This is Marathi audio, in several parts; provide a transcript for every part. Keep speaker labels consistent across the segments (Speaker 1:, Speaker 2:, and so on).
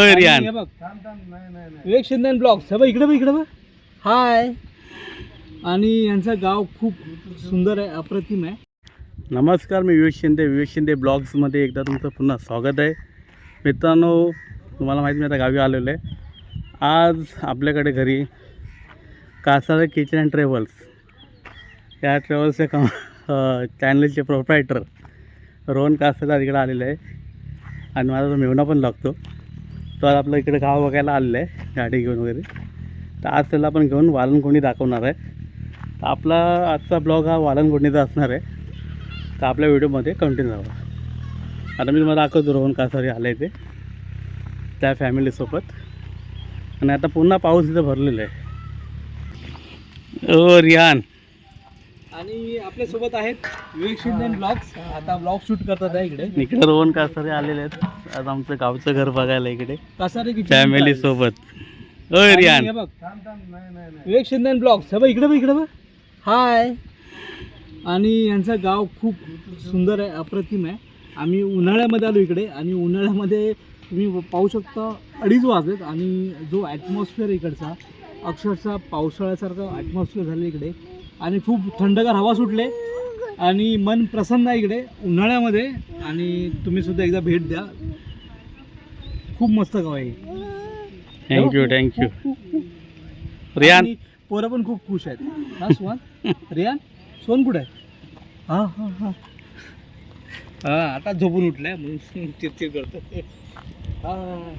Speaker 1: हे बघ. विवेक शिंदे ब्लॉग्स हे बघ इकडे बघ इकडे बघ. हाय आणि यांचं गाव खूप सुंदर आहे अप्रतिम आहे.
Speaker 2: नमस्कार मी विवेक शिंदे. विवेक शिंदे ब्लॉग्समध्ये एकदा तुमचं पुन्हा स्वागत आहे. मित्रांनो तुम्हाला माहिती मी आता गावी आलेलो आहे. आज आपल्याकडे घरी कासारे किचन अँड ट्रॅव्हल्स या ट्रॅव्हल्सच्या कम चॅनलचे प्रोप्रायटर रोहन कासारे इकडे आलेले आहे. आणि माझा तो मेवणा पण लागतो. तो आज आपलं इकडे गाव बघायला आलेलं आहे गाडी घेऊन वगैरे. तर आज त्याला आपण घेऊन वालनकोंडी दाखवणार आहे. तर आपला आजचा ब्लॉग हा वालनकोंडीचा असणार आहे. तर आपल्या व्हिडिओमध्ये कंटिन्यू राहा. आता मी तुम्हाला दाखवतो रोहन कासारी आले ते त्या फॅमिलीसोबत आणि आता पुन्हा पाऊस इथं भरलेला आहे. ओ रियान
Speaker 1: आणि आपल्यासोबत आहेत विवेक शिंदे ब्लॉग्स आता ब्लॉग शूट करतात आहे इकडे.
Speaker 2: इकडे रोहन कासारे आलेले आहेत. आज आमचं गावचं घर बघायला इकडे.
Speaker 1: कासारे
Speaker 2: फॅमिली सोबत. रियान
Speaker 1: हे बघ. विवेक शिंदे ब्लॉग्स हे बघ इकडे बघ इकडे बघ. हाय आणि यांचं गाव खूप सुंदर आहे अप्रतिम आहे. आम्ही उन्हाळ्यामध्ये आलो इकडे. आणि उन्हाळ्यामध्ये तुम्ही पाहू शकता अडीच वाजलेत. आणि जो ॲटमॉस्फिअर इकडचा अक्षरशः पावसाळ्यासारखं ॲटमॉस्फिअर झालं इकडे. आणि खूप थंडगार हवा सुटले. आणि मन प्रसन्न आहे इकडे उन्हाळ्यामध्ये. आणि तुम्ही सुद्धा एकदा भेट द्या. खूप मस्त गाव आहे.
Speaker 2: Thank you thank you Riyan.
Speaker 1: पोरं पण खूप खुश आहेत. हा सुहान. रियान सोन कुठे आहे? हा हा हा. हा आता झोपून उठलाय म्हणून चिरचिर करतो. हा.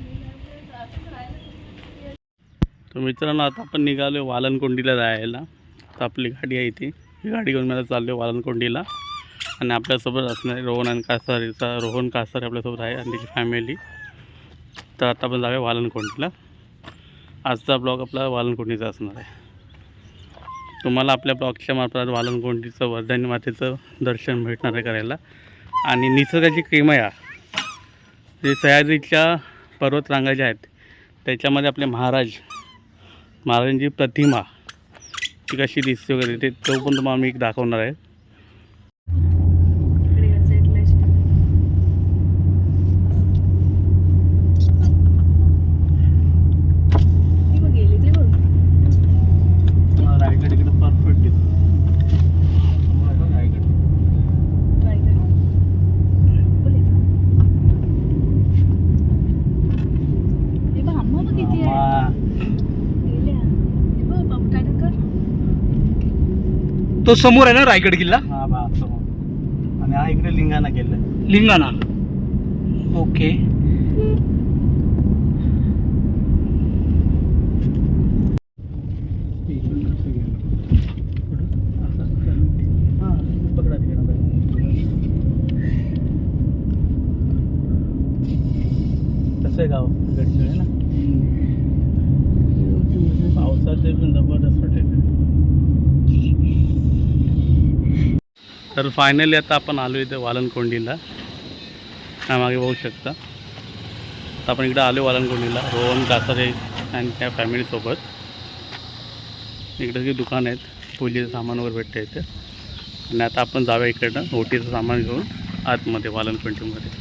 Speaker 2: तर मित्रांनो आता आपण निघालो वालनकोंडीला जायला. तर आपली गाडी आहे ती ही गाडी घेऊन मला चाललो वालनकोंडीला. आणि आपल्यासोबत असणारे रोहन आणि कासारीचा रोहन कासार आपल्यासोबत आहे आणि त्याची फॅमिली तर आता आपण जाऊया वालनकोंडीला. आजचा ब्लॉग आपला वालनकोंडीचा असणार आहे. तुम्हाला आपल्या ब्लॉगच्या मार्फत वालनकोंडीचं वर्धानी मातेचं दर्शन भेटणार आहे करायला. आणि निसर्गाची किमया जे सह्याद्रीच्या पर्वतरांगा ज्या आहेत त्याच्यामध्ये आपले महाराज महाराजांची प्रतिमा ती कशी दिसते वगैरे ते तो पण तुम्हाला मी एक दाखवणार आहे रायगड इकडे परफेक्ट दिसतो
Speaker 1: तो समोर आहे ना रायगड किल्ला?
Speaker 2: हा बा समोर. आणि हा इकडे लिंगाणा केलं
Speaker 1: लिंगाणा. ओके
Speaker 2: कसं आहे गाव गडचिरोली आहे ना पावसाचे पण जबरदस्त वाटेल तर फायनली आता आपण आलो इथे वालनकोंडीला. हा मागे बघू शकता. आता आपण इकडे आलो वालनकोंडीला रोहन कासारे आणि त्या फॅमिलीसोबत इकडे जे दुकान आहेत पूजेचं सामान वगैरे भेटतं इथे. आणि आता आपण जाऊया इकडनं ओटीचं सामान घेऊन आतमध्ये वालनकोंडीमध्ये.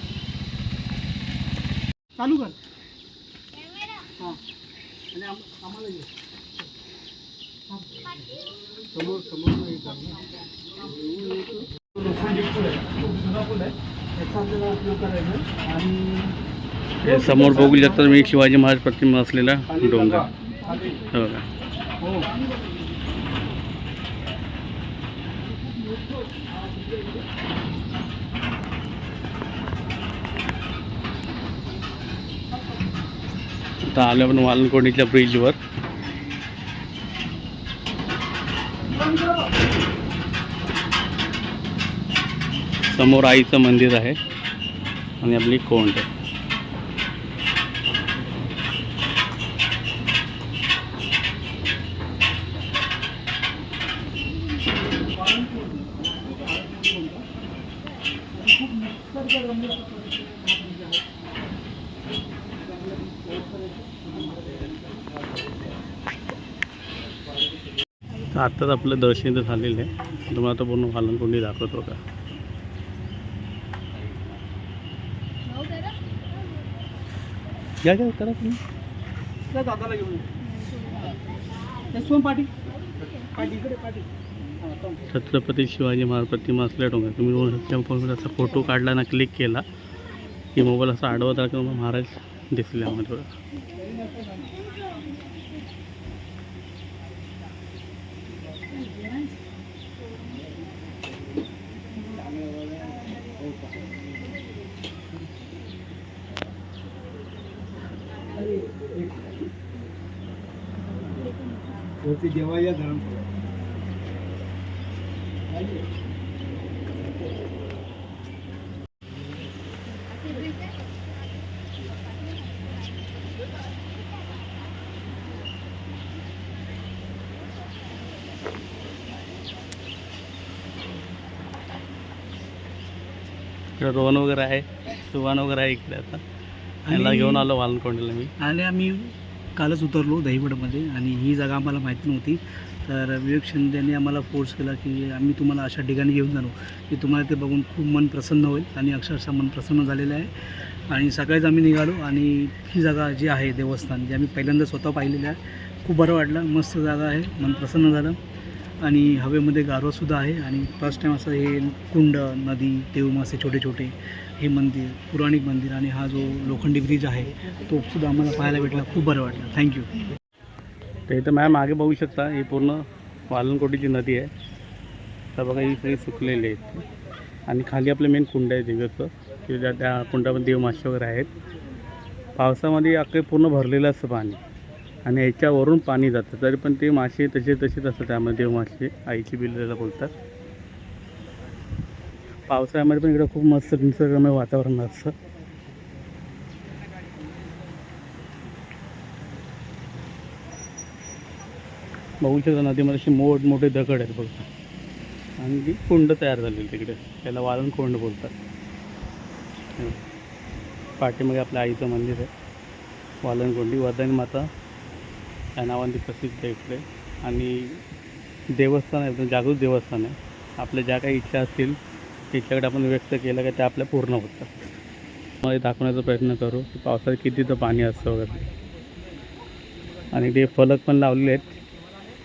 Speaker 1: चालू कर. समोर समोर
Speaker 2: हे समोर बघू शकता मी शिवाजी महाराज प्रतिमा असलेला डोंगर हो. आता आलो आपण वालनकोंडीच्या ब्रिजवर समोर आईचं मंदिर आहे आणि आपली कोंड. आहे आत्ताच आपलं दर्शन तर झालेलं आहे. तुम्हाला तर पूर्ण वालनकोंडी दाखवतो का? घ्या घ्या करा तुम्ही.
Speaker 1: त्या दादाला घेऊन.
Speaker 2: छत्रपती शिवाजी महाराज प्रतिमा असल्या डोंगर. तुम्ही फोनवर असा फोटो काढला ना क्लिक केला की मोबाईल असा आडवा मग महाराज दिसले आम्हाला
Speaker 1: वरती जेवायला धरण
Speaker 2: इकडे रोहन वगैरे आहे? सुवान वगैरे आहे इकडे आता. घेऊन आलो वालनकोंडला मी.
Speaker 1: आणि आम्ही कालच उतरलो दहीवडमध्ये आणि ही जागा आम्हाला माहीत नव्हती. तर विवेक शिंदेने आम्हाला फोर्स केला की आम्ही तुम्हाला अशा ठिकाणी घेऊन जाणू की तुम्हाला ते बघून खूप मन प्रसन्न होईल आणि अक्षरशः मन प्रसन्न झालेलं आहे. आणि सकाळीच आम्ही निघालो आणि ही जागा जी आहे देवस्थान जी आम्ही पहिल्यांदा स्वतः पाहिलेलं आहे खूप बरं वाटलं. मस्त जागा आहे मन प्रसन्न झालं. आणि हवेमध्ये गारवासुद्धा आहे. आणि फर्स्ट टाईम असं हे कुंड नदी देवमासे छोटे छोटे हे मंदिर पुराणिक मंदिर आणि हा जो लोखंडी ब्रिज आहे तो सुद्धा आम्हाला पाहायला भेटला. खूप बरं वाटलं. थँक्यू
Speaker 2: तर इथं मॅम मागे बघू शकता ही पूर्ण वालनकोटीची नदी आहे. तर बघा ही सगळी सुकलेली आहेत. आणि खाली आपलं मेन कुंड आहे देवीचं की ज्या त्या कुंडामध्ये देव मासे वगैरे आहेत. पावसामध्ये अख्खे पूर्ण भरलेलं असतं पाणी. आणि याच्यावरून पाणी जातं. तरी पण ते मासे तसे तसेच असतात त्यामध्ये देवमासे आईची बिल बोलतात. पावसाळ्यामध्ये पण इकडं खूप मस्त निसर्गमय वातावरण असतं. बघू शकता नदीमध्ये असे मोठमोठे दगड आहेत बघा. आणि ती कुंड तयार झालेली तिकडे. त्याला वाळून कोंड बोलतात. पाठीमागे आपल्या आईचं मंदिर आहे. वालनकोंडी वदन माता या नावाने प्रसिद्ध आहे इकडे. आणि देवस्थान आहे जागृत देवस्थान आहे. आपल्या ज्या काही इच्छा असतील तिच्याकडे आपण व्यक्त केलं का त्या आपल्या पूर्ण होतात मला दाखवण्याचा प्रयत्न करू की पावसाळ्यात किती तर पाणी असतं वगैरे. आणि ते फलक पण लावलेले आहेत.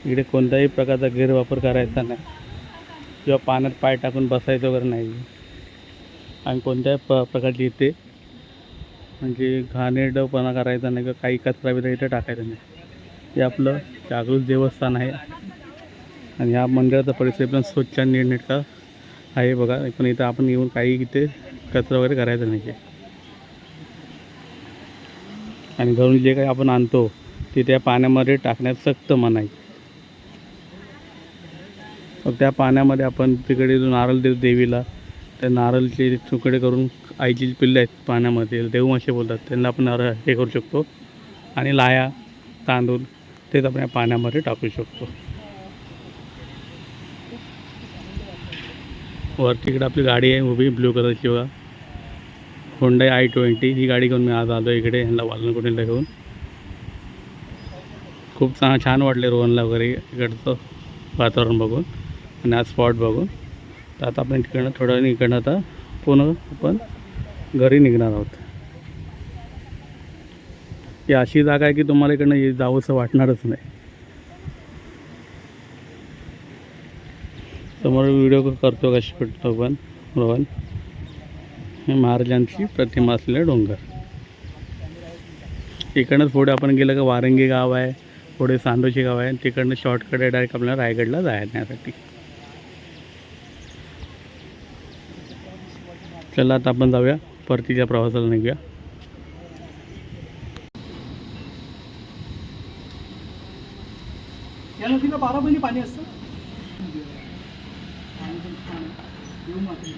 Speaker 2: इकडे कोणत्याही प्रकारचा गैरवापर करायचा नाही. किंवा पाण्यात पाय टाकून बसायचं वगैरे नाही. आणि कोणत्याही प प्रकारची इथे म्हणजे घाणेरडपणा करायचा नाही किंवा काही कचरा बिरा इथे टाकायचा नाही. हे आपलं जागृत देवस्थान आहे. आणि ह्या मंदिराचा परिसर पण स्वच्छ आणि नीटनेटका आहे बघा पण इथं आपण येऊन काही इथे कचरा वगैरे करायचा नाही आहे आणि घरून जे काही आपण आणतो ते त्या पाण्यामध्ये टाकण्यात सक्त मनाई मग त्या पाण्यामध्ये आपण तिकडे जो नारळ देतो देवीला त्या नारळचे तुकडे करून आईची जी आहेत पाण्यामध्ये देव मासे बोलतात त्यांना आपण नारळ हे करू शकतो. आणि लाया तांदूळ तेच आपण या पाण्यामध्ये टाकू शकतो. वरती इकडे आपली गाडी आहे उभी ब्ल्यू कलरची बघा. होंडा आय ट्वेंटी ही गाडी घेऊन मी आज आलो इकडे ह्यांना वालनकुटीला घेऊन. खूप छान छान वाटले रोहनला वगैरे इकडचं वातावरण बघून आणि आज स्पॉट बघून. तर आता आपण तिकडनं थोडं इकडनं आता पुन्हा आपण घरी निघणार आहोत. ही अशी जागा आहे की तुम्हाला इकडनं ये- जावंसं वाटणारच नाही. समोर व्हिडिओ करतो कशी भेटतो पण रोहन. हे महाराजांची प्रतिमा असलेले डोंगर. इकडनंच पुढे आपण गेलं का वारंगी गाव आहे पुढे सांडोशी गाव आहे तिकडनं शॉर्टकट आहे डायरेक्ट आपल्याला रायगडला जाण्यासाठी. चला आता आपण जाऊया. परतीच्या प्रवासाला निघूया.
Speaker 1: या नदीला बारा महिने पाणी असतं. देव माते.